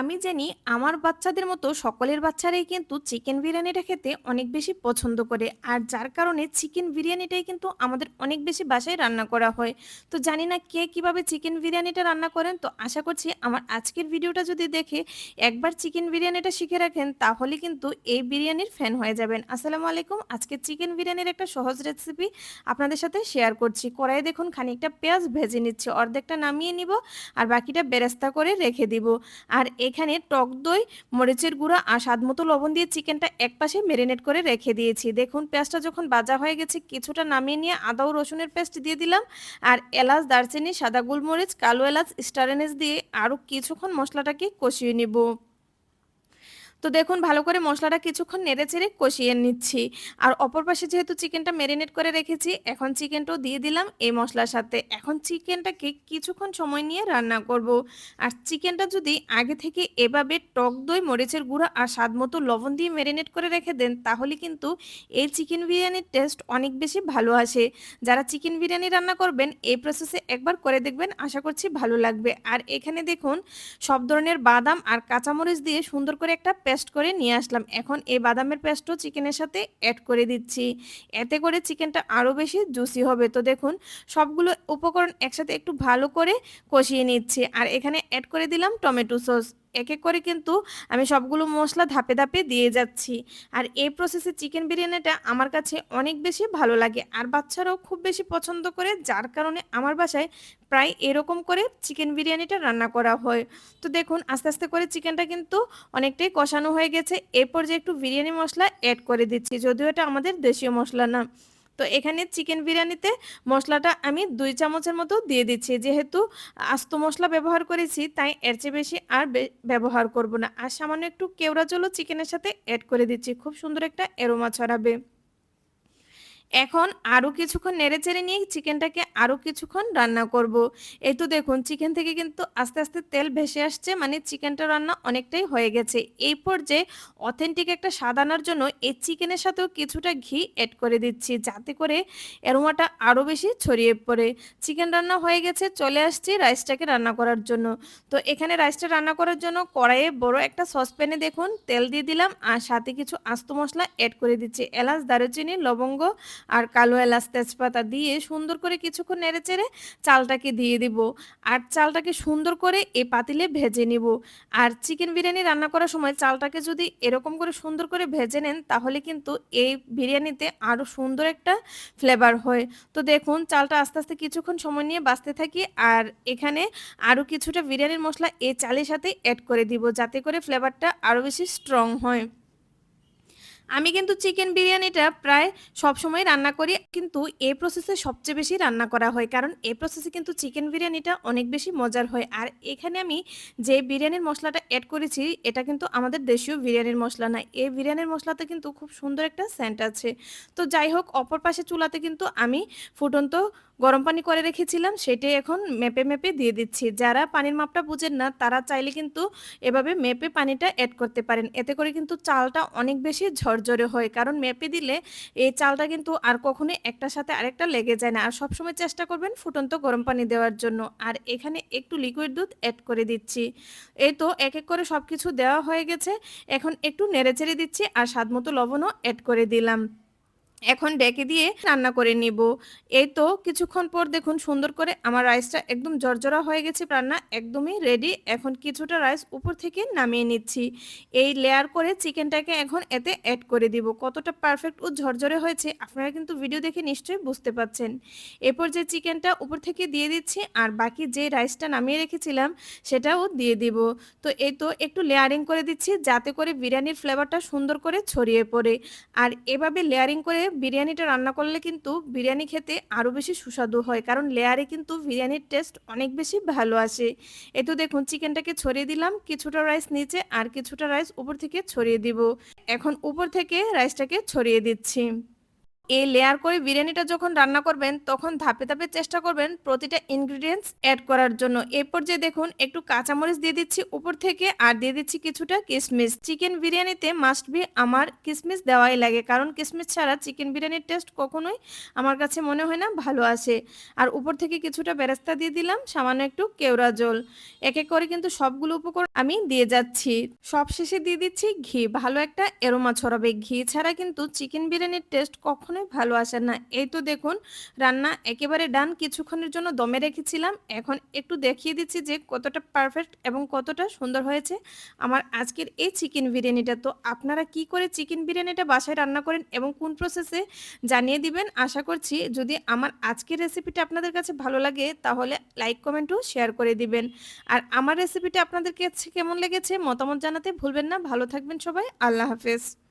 আমি জানি আমার বাচ্চাদের মতো সকলের বাচ্চারাই কিন্তু চিকেন বিরিয়ানিটা খেতে অনেক বেশি পছন্দ করে। আর যার কারণে চিকেন বিরিয়ানিটাই কিন্তু আমাদের অনেক বেশি বাসায় রান্না করা হয়। তো জানি না কে কীভাবে চিকেন বিরিয়ানিটা রান্না করেন। তো আশা করছি আমার আজকের ভিডিওটা যদি দেখে একবার চিকেন বিরিয়ানিটা শিখে রাখেন, তাহলে কিন্তু এই বিরিয়ানির ফ্যান হয়ে যাবেন। আসসালামু আলাইকুম। আজকে চিকেন বিরিয়ানির একটা সহজ রেসিপি আপনাদের সাথে শেয়ার করছি। কড়াইয়ে দেখুন খানিকটা পেঁয়াজ ভেজে নিচ্ছে, অর্ধেকটা নামিয়ে নিব, আর বাকিটা বেরেস্তা করে রেখে দিব। আর এখানে টক দই, মরিচের গুঁড়া আর স্বাদ মতো লবণ দিয়ে চিকেনটা এক পাশে মেরিনেট করে রেখে দিয়েছি। দেখুন, পেঁয়াজটা যখন বাজা হয়ে গেছে, কিছুটা নামিয়ে নিয়ে আদা ও রসুনের পেস্ট দিয়ে দিলাম। আর এলাচ, দারচিনি, সাদা গোলমরিচ, কালো এলাচ স্টারেনেস দিয়ে আরও কিছুক্ষণ মশলাটাকে কষিয়ে নিব। তো দেখুন, ভালো করে মশলাটা কিছুক্ষণ নেড়ে চেড়ে কষিয়ে নিচ্ছি। আর অপর পাশে যেহেতু চিকেনটা ম্যারিনেট করে রেখেছি, এখন চিকেনটাও দিয়ে দিলাম এই মশলার সাথে। এখন চিকেনটাকে কিছুক্ষণ সময় নিয়ে রান্না করব। আর চিকেনটা যদি আগে থেকে এভাবে টক দই, মরিচের গুঁড়া আর স্বাদ মতো লবণ দিয়ে ম্যারিনেট করে রেখে দেন, তাহলে কিন্তু এই চিকেন বিরিয়ানির টেস্ট অনেক বেশি ভালো আসে। যারা চিকেন বিরিয়ানি রান্না করবেন, এই প্রসেসে একবার করে দেখবেন, আশা করছি ভালো লাগবে। আর এখানে দেখুন, সব ধরনের বাদাম আর কাঁচামরিচ দিয়ে সুন্দর করে একটা পেস্ট করে নিয়ে আসলাম। এখন এই বাদামের পেস্টও চিকেনের সাথে অ্যাড করে দিচ্ছি। এতে করে চিকেনটা আরও বেশি জুসি হবে। তো দেখুন, সবগুলো উপকরণ একসাথে একটু ভালো করে কষিয়ে নিচ্ছি। আর এখানে অ্যাড করে দিলাম টমেটো সস। এক এক করে কিন্তু আমি সবগুলো মশলা ধাপে ধাপে দিয়ে যাচ্ছি। আর এই প্রসেসে চিকেন বিরিয়ানিটা আমার কাছে অনেক বেশি ভালো লাগে। আর বাচ্চারাও খুব বেশি পছন্দ করে, যার কারণে আমার বাসায় প্রায় এরকম করে চিকেন বিরিয়ানিটা রান্না করা হয়। তো দেখুন, আস্তে আস্তে করে চিকেনটা কিন্তু অনেকটাই কষানো হয়ে গেছে। এরপর যে একটু বিরিয়ানি মশলা অ্যাড করে দিচ্ছি। যদিও এটা আমাদের দেশীয় মশলা না। তো এখানে চিকেন বিরিয়ানিতে মশলাটা আমি দুই চামচের মতো দিয়ে দিচ্ছি। যেহেতু আস্ত মশলা ব্যবহার করেছি, তাই এর চেয়ে বেশি আর ব্যবহার করব না। আর সামান্য একটু কেওড়া জলও চিকেনের সাথে অ্যাড করে দিচ্ছি। খুব সুন্দর একটা এরোমা ছড়াবে। এখন আরও কিছুক্ষণ নেড়ে চেড়ে নিয়ে চিকেনটাকে আরও কিছুক্ষণ রান্না করব। এই তো দেখুন, চিকেন থেকে কিন্তু আস্তে আস্তে তেল ভেসে আসছে মানে চিকেনটা রান্না অনেকটাই হয়ে গেছে। এই পর্যায়ে অথেন্টিক একটা স্বাদ আনার জন্য এই চিকেনের সাথেও কিছুটা ঘি অ্যাড করে দিচ্ছি, যাতে করে এরোমাটা আরও বেশি ছড়িয়ে পড়ে। চিকেন রান্না হয়ে গেছে, চলে আসছি রাইসটাকে রান্না করার জন্য। তো এখানে রাইসটা রান্না করার জন্য কড়াইয়ে বড় একটা সসপ্যানে দেখুন, তেল দিয়ে দিলাম, আর সাথে কিছু আস্ত মশলা অ্যাড করে দিচ্ছি। এলাচ, দারুচিনি, লবঙ্গ আর কালো এলাচ তেজপাতা দিয়ে সুন্দর করে কিছুক্ষণ নেড়ে চেড়ে চালটাকে দিয়ে দিব। আর চালটাকে সুন্দর করে এ পাতিলে ভেজে নিব। আর চিকেন বিরিয়ানি রান্না করার সময় চালটাকে যদি এরকম করে সুন্দর করে ভেজে নেন, তাহলে কিন্তু এই বিরিয়ানিতে আরও সুন্দর একটা ফ্লেভার হয়। তো দেখুন, চালটা আস্তে আস্তে কিছুক্ষণ সময় নিয়ে বাঁচতে থাকি আর এখানে আরও কিছুটা বিরিয়ানির মশলা এই চালের সাথে অ্যাড করে দিব, যাতে করে ফ্লেভারটা আরও বেশি স্ট্রং হয়। আমি কিন্তু চিকেন বিরিয়ানিটা প্রায় সবসময় রান্না করি, কিন্তু এই প্রসেসে সবচেয়ে বেশি রান্না করা হয়। কারণ এই প্রসেসে কিন্তু চিকেন বিরিয়ানিটা অনেক বেশি মজার হয়। আর এখানে আমি যে বিরিয়ানির মশলাটা অ্যাড করেছি, এটা কিন্তু আমাদের দেশীয় বিরিয়ানির মশলা না। এই বিরিয়ানির মশলাতে কিন্তু খুব সুন্দর একটা সেন্ট আছে। তো যাই হোক, অপর পাশে চুলাতে কিন্তু আমি ফুটন্ত গরম পানি করে রেখেছিলাম, সেটাই এখন মেপে মেপে দিয়ে দিচ্ছি। যারা পানির মাপটা বুঝেন না, তারা চাইলে কিন্তু এভাবে মেপে পানিটা অ্যাড করতে পারেন। এতে করে কিন্তু চালটা অনেক বেশি ঝরঝরে হয়। কারণ মেপে দিলে এই চালটা কিন্তু আর কখনোই একটার সাথে আরেকটা লেগে যায় না। আর সবসময় চেষ্টা করবেন ফুটন্ত গরম পানি দেওয়ার জন্য। আর এখানে একটু লিকুইড দুধ অ্যাড করে দিচ্ছি। এই তো এক এক করে সব কিছু দেওয়া হয়ে গেছে। এখন একটু নেড়ে চেড়ে দিচ্ছি আর স্বাদ মতো লবণও অ্যাড করে দিলাম। এখন ডেকে দিয়ে রান্না করে নিব। এই তো কিছুক্ষণ পর দেখুন সুন্দর করে আমার রাইসটা একদম জর্জরা হয়ে গেছে, রান্না একদমই রেডি এখন কিছুটা রাইস উপর থেকে নামিয়ে নিচ্ছি। এই লেয়ার করে চিকেনটাকে এখন এতে অ্যাড করে দিব। কতটা পারফেক্ট ও ঝরঝরে হয়েছে, আপনারা কিন্তু ভিডিও দেখে নিশ্চয়ই বুঝতে পাচ্ছেন এরপর যে চিকেনটা উপর থেকে দিয়ে দিচ্ছি আর বাকি যে রাইসটা নামিয়ে রেখেছিলাম সেটাও দিয়ে দিব। তো এই তো একটু লেয়ারিং করে দিচ্ছি যাতে করে বিরিয়ানির ফ্লেভারটা সুন্দর করে ছড়িয়ে পড়ে। আর এভাবে লেয়ারিং করে বিরিয়ানিটা রান্না করলে কিন্তু বিরিয়ানি খেতে আরও বেশি সুস্বাদু হয়। কারণ লেয়ারে কিন্তু বিরিয়ানির টেস্ট অনেক বেশি ভালো আসে। এ তো দেখুন, চিকেনটাকে ছড়িয়ে দিলাম, কিছুটা রাইস নিচে আর কিছুটা রাইস উপর থেকে ছড়িয়ে দিব। এখন উপর থেকে রাইসটাকে ছড়িয়ে দিচ্ছি। এই লেয়ার করে বিরিয়ানিটা যখন রান্না করবেন, তখন ধাপে ধাপে চেষ্টা করবেন প্রতিটা ইনগ্রিডিয়েন্টস অ্যাড করার জন্য। এরপর যে দেখুন, একটু কাঁচামরিচ দিয়ে দিচ্ছি উপর থেকে আর দিয়ে দিচ্ছি কিছুটা কিশমিশ চিকেন বিরিয়ানিতে মাস্ট বি আমার কিশমিশ দেওয়াই লাগে, কারণ কিশমিশ ছাড়া চিকেন বিরিয়ানির টেস্ট কখনোই আমার কাছে মনে হয় না ভালো আসে। আর উপর থেকে কিছুটা বেরেস্তা দিয়ে দিলাম, সামান্য একটু কেওড়া জল। এক এক করে কিন্তু সবগুলো উপকরণ আমি দিয়ে যাচ্ছি। সব শেষে দিয়ে দিচ্ছি ঘি। ভালো একটা এরোমা ছড়াবে। ঘি ছাড়া কিন্তু চিকেন বিরিয়ানির টেস্ট কখনোই ভালো আসে না। এই তো দেখুন, রান্না একেবারে ডান, কিছুক্ষণের জন্য দমে রেখেছিলাম। এখন একটু দেখিয়ে দিচ্ছি যে কতটা পারফেক্ট এবং কতটা সুন্দর হয়েছে আমার আজকের এই চিকেন বিরিয়ানিটা। তো আপনারা কি করে চিকেন বিরিয়ানিটা বাসায় রান্না করেন এবং কোন প্রসেসে জানিয়ে দিবেন? আশা করছি যদি আমার আজকের রেসিপিটা আপনাদের কাছে ভালো লাগে, তাহলে লাইক কমেন্টও শেয়ার করে দিবেন। আর আমার রেসিপিটা আপনাদের কাছে কেমন লেগেছে মতামত জানাতে ভুলবেন না। ভালো থাকবেন সবাই। আল্লাহ হাফেজ।